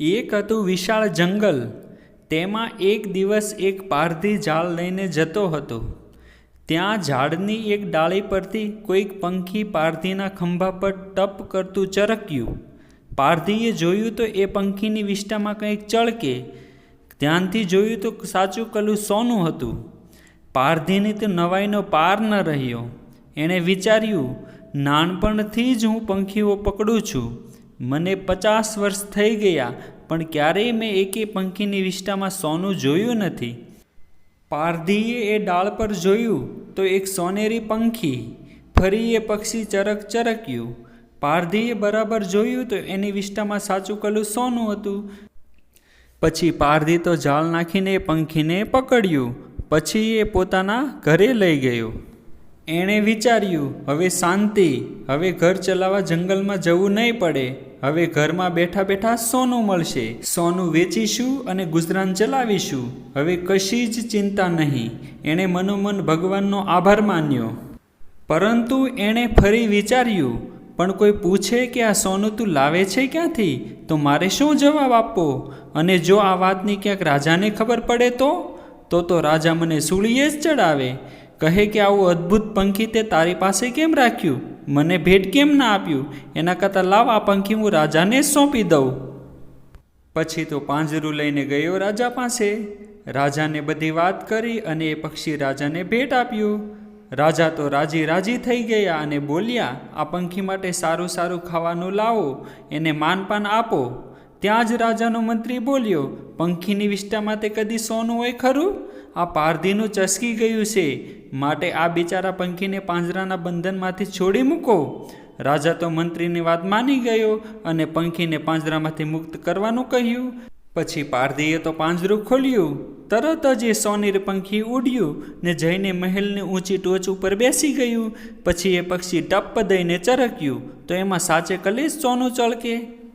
એક હતું વિશાળ જંગલ, તેમાં એક દિવસ એક પારધી ઝાડ લઈને જતો હતો. ત્યાં ઝાડની એક ડાળી પરથી કોઈક પંખી પારધીના ખંભા પર ટપ કરતું ચરક્યું. પારધીએ જોયું તો એ પંખીની વિષ્ટામાં કંઈક ચળકે. ધ્યાનથી જોયું તો સાચું કલું સોનું હતું. પારધીની તો નવાઈનો પાર ન રહ્યો. એણે વિચાર્યું, નાનપણથી જ હું પંખીઓ પકડું છું. મને પચાસ વર્ષ થઈ ગયા, પણ ક્યારેય મેં એકે પંખીની વિષ્ટામાં સોનું જોયું નથી. પારધીએ એ ડાળ પર જોયું તો એક સોનેરી પંખી, ફરી એ પક્ષી ચરક ચરક્યું. પારધીએ બરાબર જોયું તો એની વિષ્ટામાં સાચું કલું સોનું હતું. પછી પારધી તો જાળ નાખીને એ પંખીને પકડ્યું, પછી એ પોતાના ઘરે લઈ ગયો. એણે વિચાર્યું, હવે શાંતિ, હવે ઘર ચલાવવા જંગલમાં જવું નહીં પડે. હવે ઘરમાં બેઠા બેઠા સોનું મળશે. સોનું વેચીશું અને ગુજરાન ચલાવીશું. હવે કશી જ ચિંતા નહીં. એણે મનોમન ભગવાનનો આભાર માન્યો. પરંતુ એણે ફરી વિચાર્યું, પણ કોઈ પૂછે કે આ સોનું તું લાવે છે ક્યાંથી? તો મારે શું જવાબ આપવો? અને જો આ વાતની ક્યાંક રાજાને ખબર પડે તો? તો તો રાજા મને સૂળીએ જ ચડાવે. કહે કે આવું અદ્ભુત પંખી તે તારી પાસે કેમ રાખ્યું? મને ભેટ કેમ ના આપ્યું? એના કરતાં લાવ આ પંખી હું રાજાને સોંપી દઉં. પછી તો પાંજરું લઈને ગયો રાજા પાસે. રાજાને બધી વાત કરી અને એ પક્ષી રાજાને ભેટ આપ્યું. રાજા તો રાજી રાજી થઈ ગયા અને બોલ્યા, આ પંખી માટે સારું સારું ખાવાનું લાવો, એને માનપાન આપો. ત્યાં જ રાજાનો મંત્રી બોલ્યો, પંખીની વિષ્ટામાં તે કદી સોનું હોય ખરું? આ પારધીનું ચસકી ગયું છે. માટે આ બિચારા પંખીને પાંજરાના બંધનમાંથી છોડી મૂકો. રાજા તો મંત્રીની વાત માની ગયો અને પંખીને પાંજરામાંથી મુક્ત કરવાનું કહ્યું. પછી પારધીએ તો પાંજરું ખોલ્યું. તરત જ એ સોનેર પંખી ઉડ્યું ને જઈને મહેલની ઊંચી ટોચ ઉપર બેસી ગયું. પછી એ પક્ષી ટપ્પ દઈને ચરક્યું. તો એમાં સાચે કલેશ સોનું ચળકે.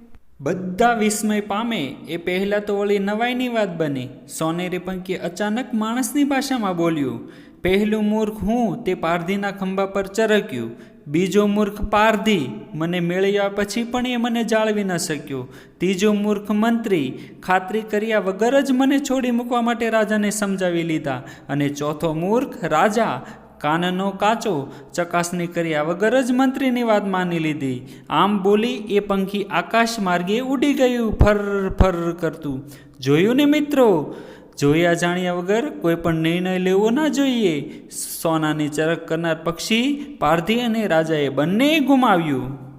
બધા વિસ્મય પામે એ પહેલાં તો વળી નવાઈની વાત બની. સોનેરી પંખી અચાનક માણસની ભાષામાં બોલ્યું. પહેલું મૂર્ખ હું તે પારધીના ખંભા પર ચરક્યું. બીજો મૂર્ખ પારધી મને મેળવ્યા પછી પણ એ મને જાળવી ન શક્યો. ત્રીજો મૂર્ખ મંત્રી ખાતરી કર્યા વગર જ મને છોડી મૂકવા માટે રાજાને સમજાવી લીધા. અને ચોથો મૂર્ખ રાજા કાનનો કાચો ચકાસણી કર્યા વગર જ મંત્રીની વાત માની લીધી. આમ બોલી એ પંખી આકાશ માર્ગે ઉડી ગયું ફર ફર કરતું. જોયું ને મિત્રો? જોયા જાણ્યા વગર કોઈ પણ નિર્ણય લેવો ના જોઈએ. સોનાની ચરક કરનાર પક્ષી પારધી અને રાજાએ બંને ગુમાવ્યું.